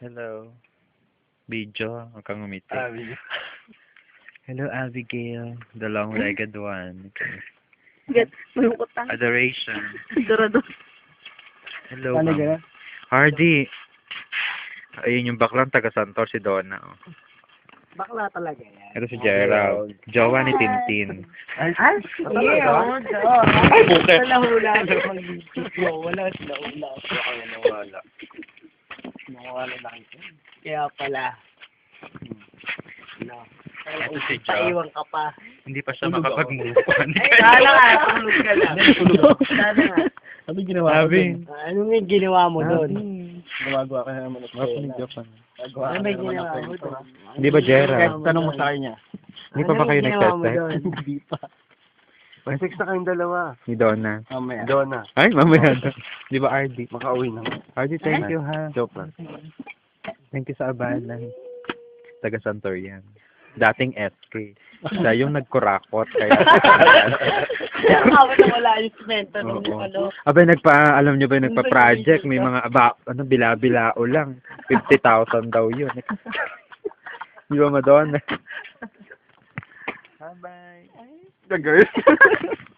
Hello. Video. Huwag kang umiti. Ah, video. Hello, Abigail. The long-legged one. Get, malungkot tayo. Adoration. Dorado. Hello, Ano ma'am. gano'n? Hardy. Ayun yung baklang taga Santor, si Donna. Oh. Bakla talaga yan. Ito si Gerald. Jowa ni Tintin. Ay, ay, Yeah, Ay, buke. Wala hula. Wala sila hula. Na kayo. Kaya pala. No. Ito si. Paiwan ka pa. Hindi pa siya makapag-move on. Sana nga, tulog ka lang. Sana nga. Ano ginawa ko Sabi. Ah, Ano yung ginawa mo doon? Gumagawa ka naman ng pa. Gagawa Ano ng ginawa mo doon? Hindi ba? Kahit tanong mo sa kanya. Hindi pa ba kayo Ano nagtete? doon? Hindi pa. May sex na kayong dalawa. Ni Donna. Mamaya. Donna. Ay, mamaya na. Di ba, RD? Makauwi na. RD, thank you, ha. Joke lang. Thank you sa abalan. Taga Santor yan. Dating SK. Siya yung nagkurakot. Kaya, Nakakawin na wala yung semento nung Oo. ano. Abay, nagpa, alam nyo ba, yung nagpa-project, may mga, aba, ano, bila-bilao lang. 50,000 daw yun. Di ba, Madonna? Bye-bye. The girl.